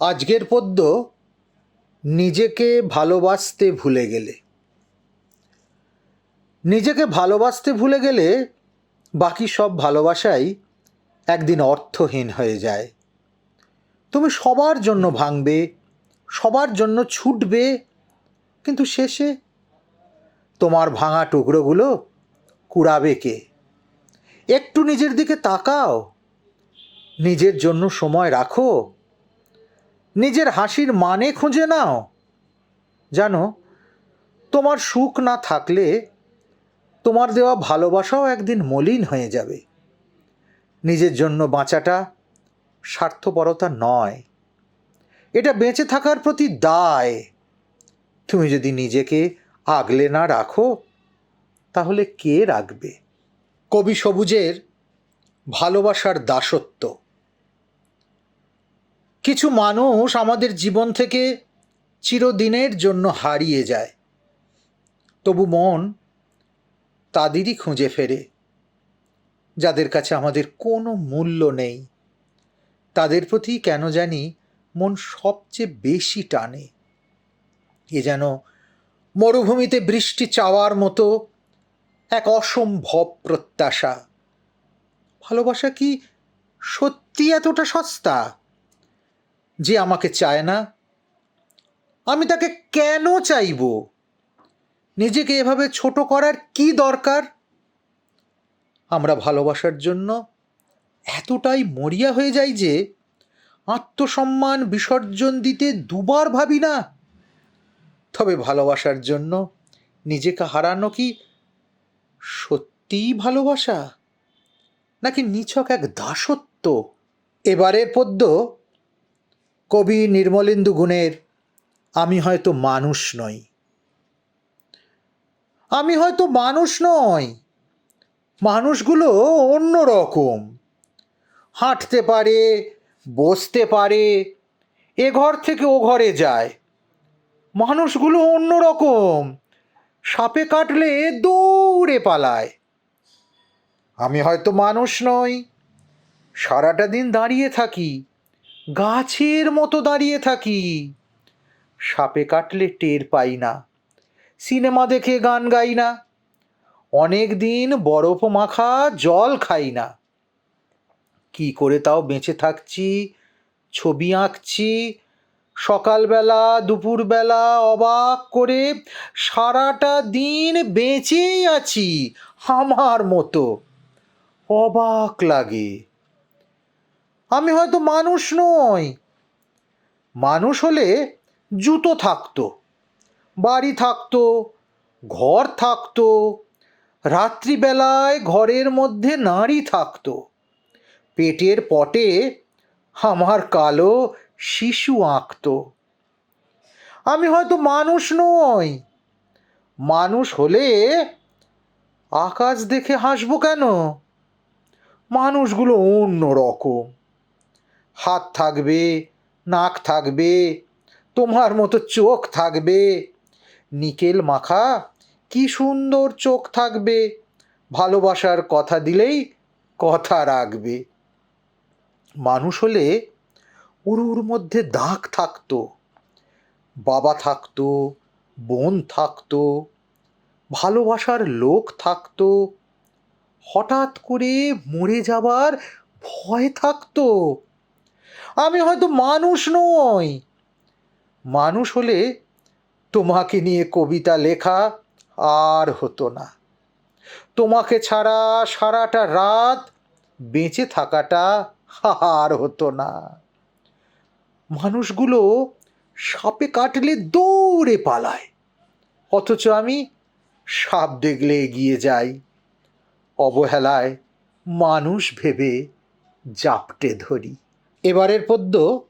আজকের পদ্য নিজেকে ভালোবাসতে ভুলে গেলে। নিজেকে ভালোবাসতে ভুলে গেলে বাকি সব ভালোবাসাই একদিন অর্থহীন হয়ে যায়। তুমি সবার জন্য ভাঙবে, সবার জন্য ছুটবে, কিন্তু শেষে তোমার ভাঙা টুকরোগুলো কুড়াবে কে? একটু নিজের দিকে তাকাও, নিজের জন্য সময় রাখো নিজের হাসির মানে খুঁজে নাও। জানো, তোমার সুখ না থাকলে তোমার দেওয়া ভালোবাসাও একদিন মলিন হয়ে যাবে। নিজের জন্য বাঁচাটা স্বার্থপরতা নয়। এটা বেঁচে থাকার প্রতি দায়। তুমি যদি নিজেকে আগলে না রাখো, তাহলে কে রাখবে? কবি সবুজের ভালোবাসার দাসত্ব। কিছু মানুষ আমাদের জীবন থেকে চিরদিনের জন্য হারিয়ে যায়। তবু মন তাদেরই খুঁজে ফেরে, যাদের কাছে আমাদের কোনো মূল্য নেই। তাদের প্রতি কেন জানি মন সবচেয়ে বেশি টানে। এ যেন মরুভূমিতে বৃষ্টি চাওয়ার মতো এক অসম্ভব প্রত্যাশা। ভালোবাসা কি সত্যি এতটা সস্তা? যে আমাকে চায় না, আমি তাকে কেন চাইব? নিজেকে এভাবে ছোট করার কি দরকার? আমরা ভালোবাসার জন্য এতটাই মরিয়া হয়ে যাই যে আত্মসম্মান বিসর্জন দিতে দুবার ভাবি না। তবে ভালোবাসার জন্য নিজেকে হারানো কি সত্যিই ভালোবাসা? নাকি নিছক এক দাসত্ব? এবারের পদ্য কবি নির্মলেন্দু গুণের, আমি হয়তো মানুষ নই। আমি হয়তো মানুষ নই। মানুষগুলো অন্য রকম। হাঁটতে পারে, বসতে পারে, এ ঘর থেকে ও ঘরে যায়। মানুষগুলো অন্য রকম। সাপে কাটলে দৌড়ে পালায়। আমি হয়তো মানুষ নই। সারাটা দিন দাঁড়িয়ে থাকি। গাছের মতো দাঁড়িয়ে থাকি। সাপে কাটলে টের পাই না। সিনেমা দেখে গান গাই না। অনেক দিন বরফ মাখা জল খাই না। কি করে তাও বেঁচে থাকছি, ছবি আঁকছি, সকালবেলা, দুপুরবেলা অবাক করে সারাটা দিন বেঁচেই আছি আমার মতো। অবাক লাগে। আমি হয়তো মানুষ নই। মানুষ হলে জুতো থাকতো, বাড়ি থাকতো, ঘর থাকতো, রাত্রিবেলায় ঘরের মধ্যে নারী থাকতো। পেটের পটে আমার কালো শিশু আঁকত। আমি হয়তো মানুষ নই। মানুষ হলে আকাশ দেখে হাসবো কেন? মানুষগুলো অন্য রকম হাত থাকবে, নাক থাকবে, তোমার মতো চোখ থাকবে। নিকেল মাখা, কি সুন্দর চোখ থাকবে। ভালোবাসার কথা দিলেই কথা রাখবে। মানুষ হলে উরুর মধ্যে দাগ থাকতো, বাবা থাকতো, বোন থাকতো, ভালোবাসার লোক থাকতো। হঠাৎ করে মরে যাবার ভয় থাকতো। আমি হয়তো মানুষ নই। মানুষ হলে তোমাকে নিয়ে কবিতা লেখা আর হতো না। তোমাকে ছাড়া সারাটা রাত বেঁচে থাকাটা আর হতো না। মানুষগুলো সাপে কাটলে দৌড়ে পালায়, অথচ আমি সাপ দেখলে এগিয়ে যাই। অবহেলায় মানুষ ভেবে জাপটে ধরি। এবারের পদ্য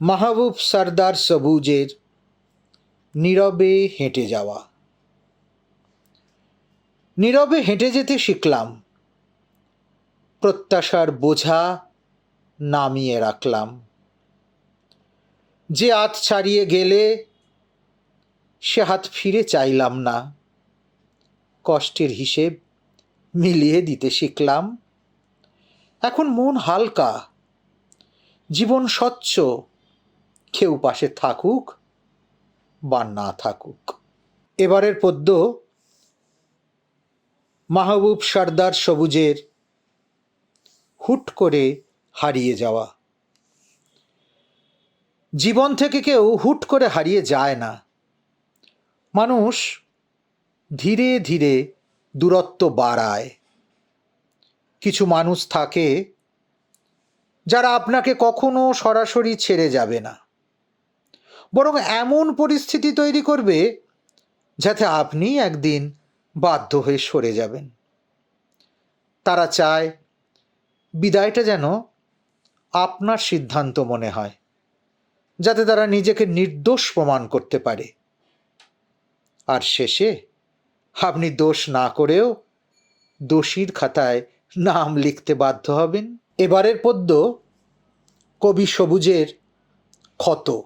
মাহবুব সর্দার সবুজের নীরবে হেঁটে যাওয়া। নীরবে হেঁটে যেতে শিখলাম, প্রত্যাশার বোঝা নামিয়ে রাখলাম। যে হাত ছাড়িয়ে গেলে সে হাত ফিরে চাইলাম না। কষ্টের হিসেব মিলিয়ে দিতে শিখলাম। এখন মন হালকা জীবন স্বচ্ছ। কেউ পাশে থাকুক বা না থাকুক। এবারের পদ্য মাহবুব সর্দার সবুজের হুট করে হারিয়ে যাওয়া। জীবন থেকে কেউ হুট করে হারিয়ে যায় না। মানুষ ধীরে ধীরে দূরত্ব বাড়ায়। কিছু মানুষ থাকে যারা আপনাকে কখনো সরাসরি ছেড়ে যাবে না। বরং এমন পরিস্থিতি তৈরি করবে যাতে আপনি একদিন বাধ্য হয়ে সরে যাবেন। তারা চায় বিদায়টা যেন আপনার সিদ্ধান্ত মনে হয়, যাতে তারা নিজেকে নির্দোষ প্রমাণ করতে পারে। আর শেষে আপনি দোষ না করেও দোষীর খাতায় নাম লিখতে বাধ্য হবেন। এবারের পদ্য কবি সবুজের ক্ষত।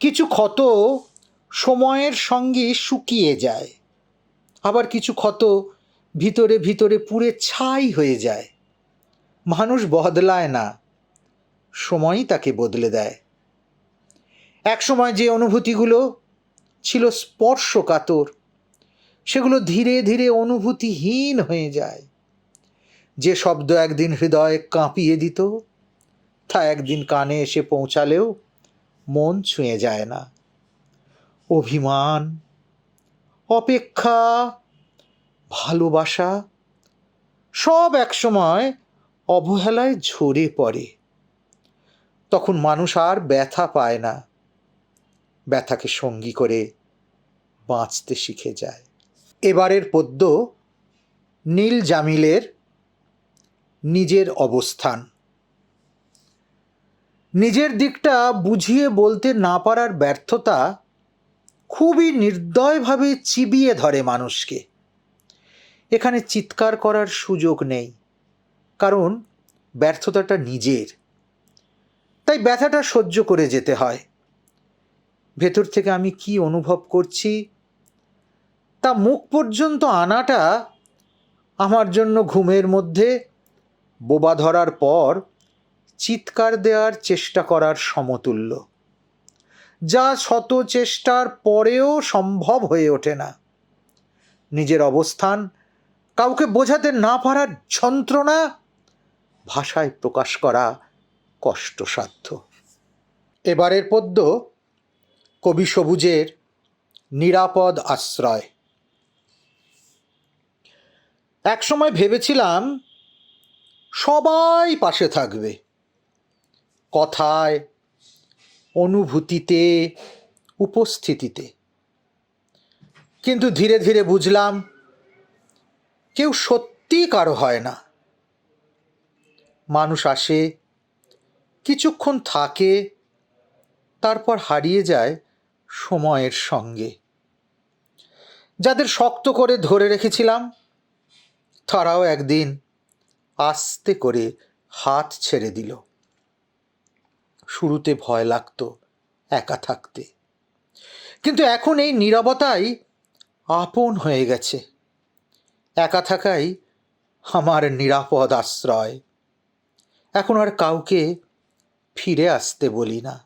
কিছু ক্ষত সময়ের সঙ্গে শুকিয়ে যায়, আবার কিছু ক্ষত ভিতরে ভিতরে পুড়ে ছাই হয়ে যায়। মানুষ বদলায় না, সময়ই তাকে বদলে দেয়। এক সময় যে অনুভূতিগুলো ছিল স্পর্শকাতর, সেগুলো ধীরে ধীরে অনুভূতিহীন হয়ে যায়। যে শব্দ একদিন হৃদয়ে কাঁপিয়ে দিত, তা একদিন কানে এসে পৌঁছালেও মন ছুঁয়ে যায় না। অভিমান, অপেক্ষা, ভালোবাসা সব একসময় অবহেলায় ঝরে পড়ে। তখন মানুষ আর ব্যথা পায় না। ব্যথাকে সঙ্গী করে বাঁচতে শিখে যায়। এবারের পদ্য নীল জামিলের নিজের অবস্থান। নিজের দিকটা বুঝিয়ে বলতে না পারার ব্যর্থতা খুবই নির্দয়ভাবে চিবিয়ে ধরে মানুষকে। এখানে চিৎকার করার সুযোগ নেই, কারণ ব্যর্থতাটা নিজের। তাই ব্যথাটা সহ্য করে যেতে হয়। ভেতর থেকে আমি কি অনুভব করছি? তা মুখ পর্যন্ত আনাটা আমার জন্য ঘুমের মধ্যে বোবা ধরার পর চিৎকার দেওয়ার চেষ্টা করার সমতুল্য। যা শত চেষ্টার পরেও সম্ভব হয়ে ওঠে না। নিজের অবস্থান কাউকে বোঝাতে না পারার যন্ত্রণা ভাষায় প্রকাশ করা কষ্টসাধ্য। এবারের পদ্য কবি সবুজের নিরাপদ আশ্রয়। একসময় ভেবেছিলাম সবাই পাশে থাকবে। কথায়, অনুভূতিতে, উপস্থিতিতে। কিন্তু ধীরে ধীরে বুঝলাম, কেউ সত্যি কারও হয় না। মানুষ আসে, কিছুক্ষণ থাকে, তারপর হারিয়ে যায় সময়ের সঙ্গে। যাদের শক্ত করে ধরে রেখেছিলাম, তারাও একদিন আস্তে করে হাত ছেড়ে দিল। শুরুতে ভয় লাগত একা থাকতে। কিন্তু এখন এই নিরবতাই আপন হয়ে গেছে। একা থাকাই আমার নিরাপদ আশ্রয়। এখন আর কাউকে ফিরে আসতে বলি না।